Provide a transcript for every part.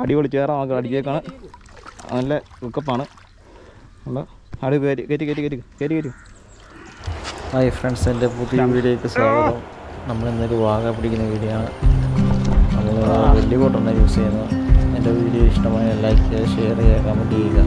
അടിപൊളി ചേറാ നമുക്ക് അടിച്ചേക്കാണ് നല്ല ഉക്കപ്പാണ് നല്ല അടി കയറ്റി കയറ്റി കയറ്റി കയറ്റി കയറ്റി കയറ്റി. ഹായ് ഫ്രണ്ട്സ് എന്റെ പുതിയ വീഡിയോയ്ക്ക് സ്വാഗതം. നമ്മൾ ഇന്നൊരു വാഗ പിടിക്കുന്ന വീഡിയോ ആണ്. നമ്മൾ വലിയ ബോട്ടാണ് യൂസ് ചെയ്യുന്നത് എന്റെ വീഡിയോ ഇഷ്ടമായ ലൈക്ക് ചെയ്യുക ഷെയർ ചെയ്യുക കമന്റ് ചെയ്യുക.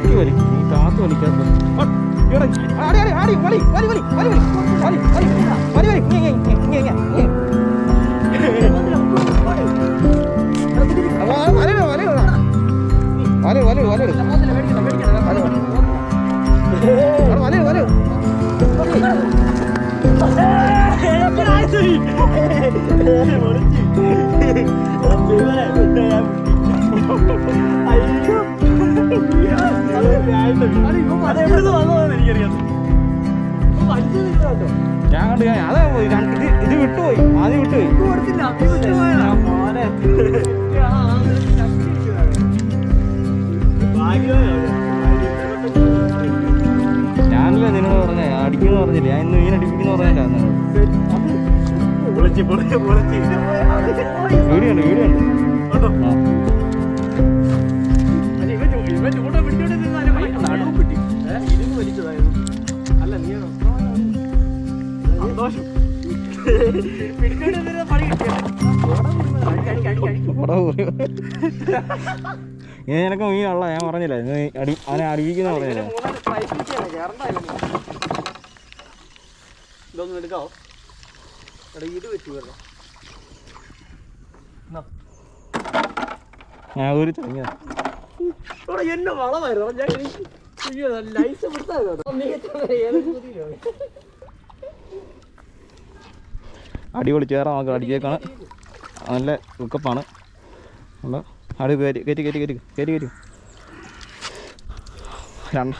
കത്തി വലി നീ കാത്തു വലിക്കാൻ അയ്യോ ഞാൻ കണ്ടു അതാ ഇത് വിട്ടുപോയി ആദ്യം വിട്ടുപോയി ഞാനല്ലേ നിന്നോട് പറഞ്ഞേ അടിക്കുന്നു പറഞ്ഞില്ലേ ഞാൻ ഇന്ന് മീൻ അടിപ്പിക്കുന്നു പറഞ്ഞിട്ടാണ് വീഡിയോ ഉണ്ട് വീഡിയോ ഉണ്ട് അല്ല നീ സന്തോഷം. ഞാൻ മീനുള്ള ഞാൻ പറഞ്ഞില്ല അടി അവനെ അറിയിക്കുന്ന പറഞ്ഞില്ല? വെച്ചു ഞാൻ ഒരു തുടങ്ങിയതാ ഇവിടെ എന്നെ വളമായിരുന്നു. ഞാൻ അയ്യോ ലൈസ് അടിപൊളി ചേറാ നമുക്ക് അടിച്ചേക്കാണ് നല്ല ഉക്കപ്പാണ് അടി കയറ്റി കയറ്റി കയറ്റി കയറ്റി കയറ്റി കയറ്റി. രണ്ട്!